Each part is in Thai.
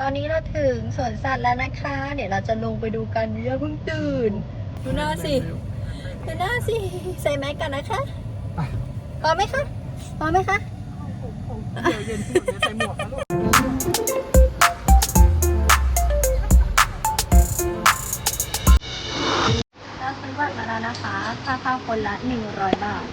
ตอนนี้เราถึงสวนสัตว์แล้วนะคะ เดี๋ยวเราจะลงไปดูกันเรื่องเพิ่งตื่น ดูหน้าสิ ดูหน้าสิ ใส่แมสกันนะคะพร้อมไหมคะพร้อมไหมคะเดี๋ยวเย็นที่สุดเนี่ยใส่หมวกนะลูกเราซื้อบัตรมาแล้วนะคะ ค่าเข้าคนละ 100 บาท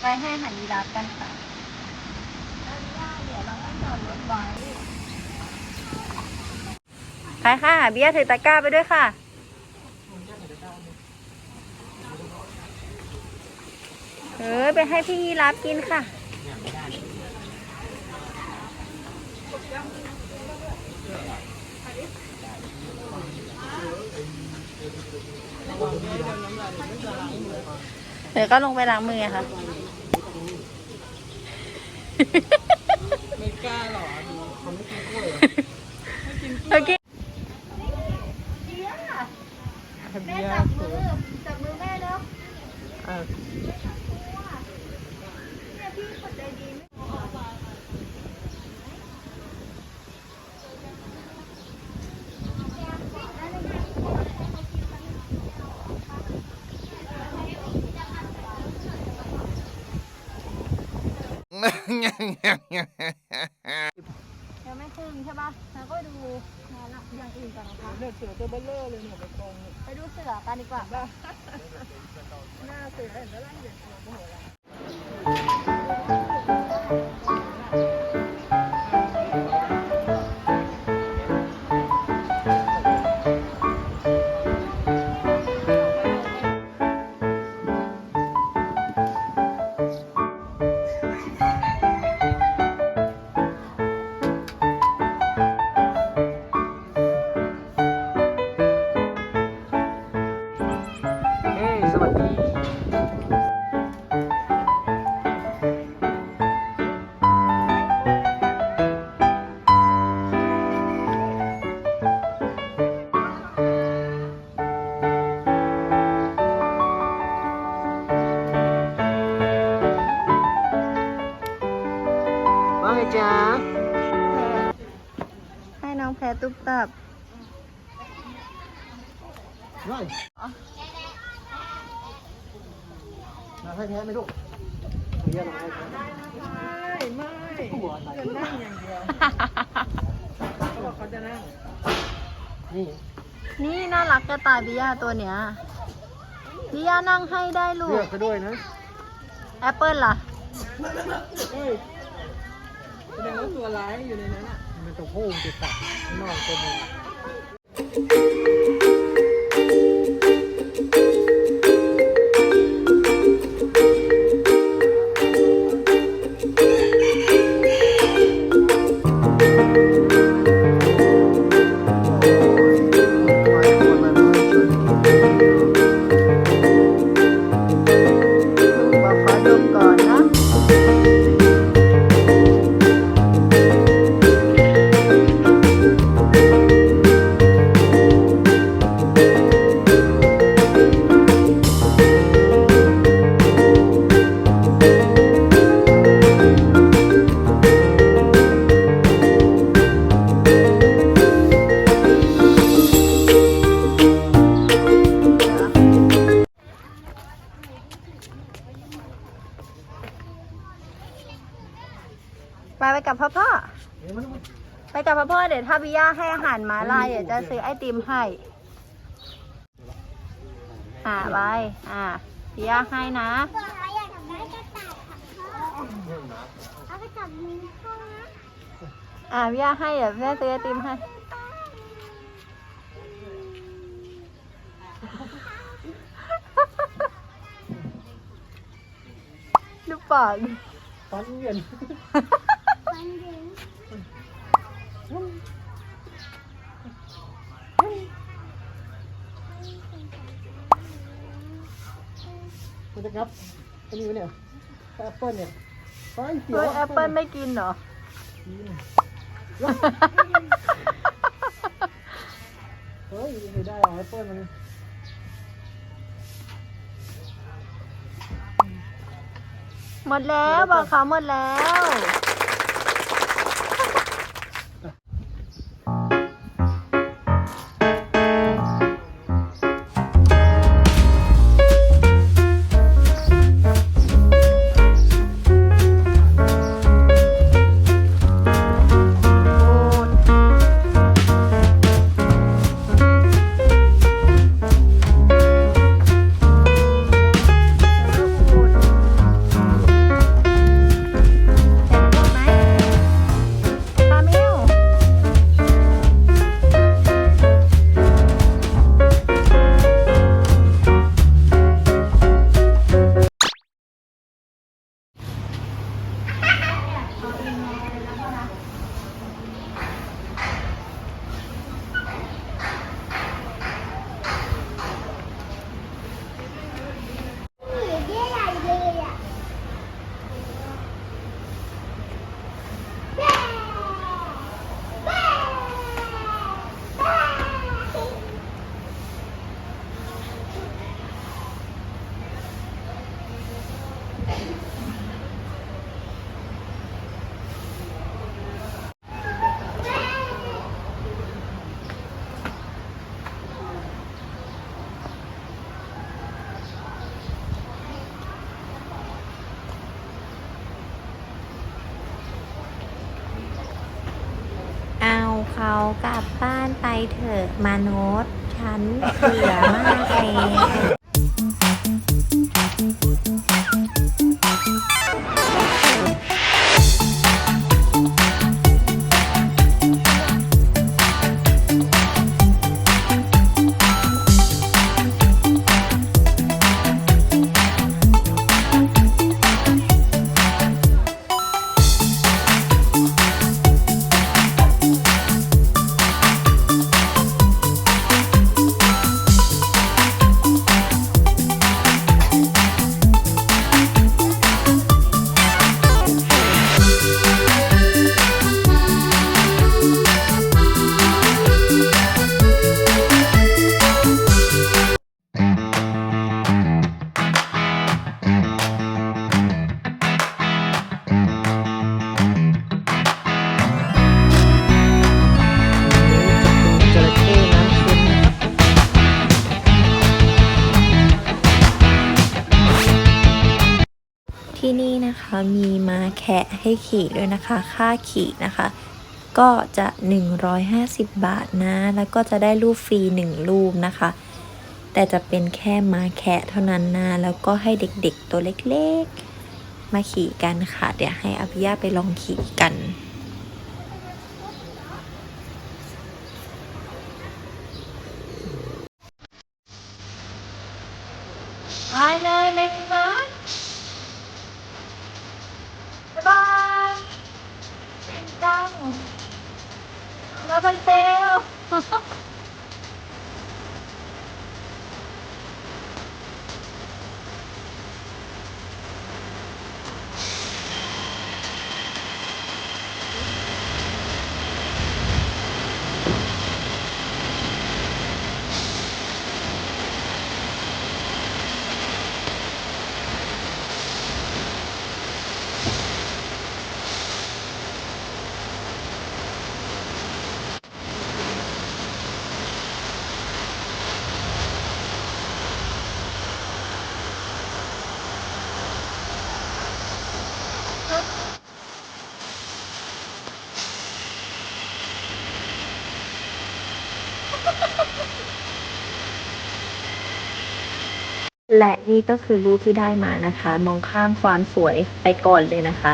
ไปให้อาหันยีราฟกันค่ะเดี๋ยวเราต้องจอดรถไว้ ไปค่ะ เบียร์ถือตะกร้าไปด้วยค่ะ เออไปให้พี่ยีรับกินค่ะเดี๋ ยวก็ลงไปล้างมือค่ะ ไม่กล้าหรอดูเขาไม่กินกล้วยเหรอโอเคแม่จับมือจับมือแม่แล้วอะเนี่ยพี่คนใจดี ยังไม่ขึ้นใช่ปะแล้วก็ดูงานอย่างอื่นก่อนนะคะ เนี่ยเสือตัวเบลเลอร์เลยเนี่ยไปกองเนี่ยไปดูเสือกันดีกว่า หน้าเสือเห็นแล้วล่ะเด็กเสือโมโหละ ตุ๊บตับน้อยมาให้แพ้ไหมลูกเรียนอะไรครับไม่ไม่จะนั่งอย่างเดียวเขาบอกเขาจะนั่ง นี่ นี่น่ารักจะตายบิยาตัวเนี้ยบิยานั่งให้ได้ลูเลืกอกไปด้วยนะ แอปเปิลล่ะเฮ้ยแสดงว่าตัวร้ายอยู่ในนั้นอะ มันตัวผู้มันจะตัดนอกตัวมึงบอ ไปกับพ่อพ่อเดี๋ยวถ้าบิยาให้อาหารหมาลายเดี๋ยวจะซื้อไอติมให้ อ่าไปอ่าบิยาให้นะอ่ายค่ะพ่อเอาไปจับมือพ่อนะอ่าบิยาให้เดี๋ยวแม่ซื้อไอติมให้ดูปากดิตอนเย็น มันจะงับอันนี้วะเนี่ยแอปเปิ้ลเนี่ยฟ้าเขียวแอปเปิ้ลไม่กินเหรอเฮ้ยไม่ได้หรอกแอปเปิ้ลมันหมดแล้วบอกเขาหมดแล้ว เขากลับบ้านไปเถอะมาโนตฉันเบื่อมากเลย แคะให้ขี่ด้วยนะคะ ค่าขี่นะคะ ก็จะ 150 บาทนะ แล้วก็จะได้รูปฟรี 1 รูปนะคะ แต่จะเป็นแค่มาแคะเท่านั้นนะ แล้วก็ให้เด็กๆตัวเล็กๆ มาขี่กันค่ะ เดี๋ยวให้อภิยาไปลองขี่กัน ไปเลยเล็กนะบ๊ายบายจัง แล้วมัน และนี่ก็คือรูปที่ได้มานะคะ มองข้ามความสวยไปก่อนเลยนะคะ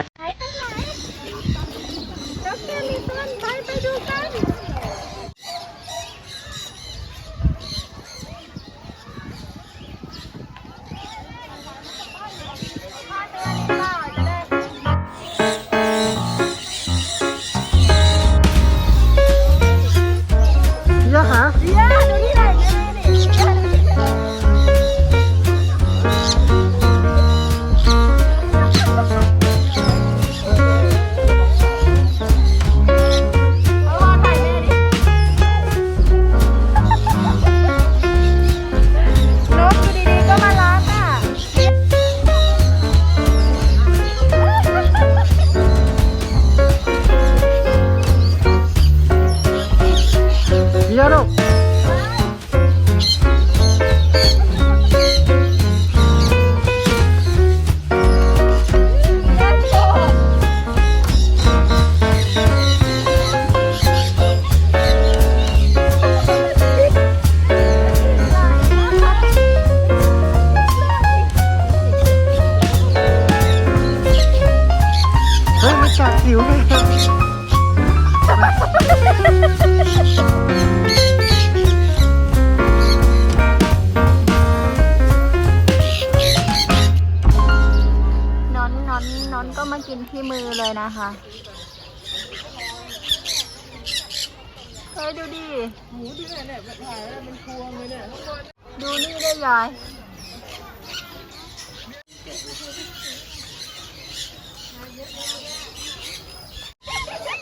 นนนก็มากินที่มือเลยนะคะเฮ้ยดูดิหมูที่ไหนเนี่ยถ่ายแล้วเป็นพวงเลยเนี่ยดูนี่ได้ยาย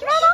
น่ารั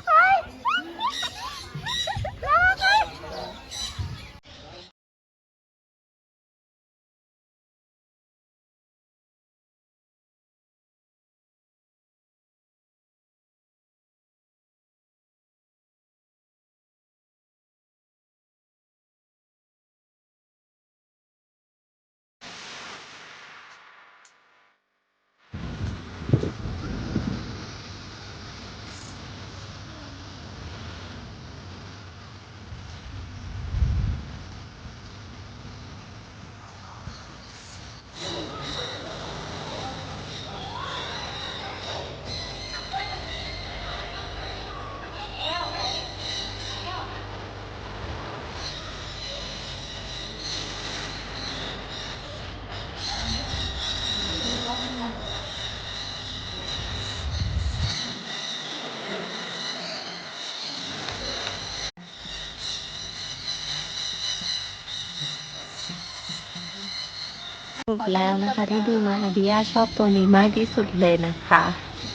รุปแล้วนะคะที่ดูมาอาบิยาชอบตัวนี้มากที่สุดเลยนะคะ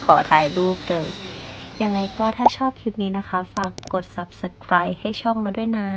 ขอถ่ายรูปเลย ยังไงก็ถ้าชอบคลิปนี้นะคะ ฝากกด subscribe ให้ช่องมาด้วยนะ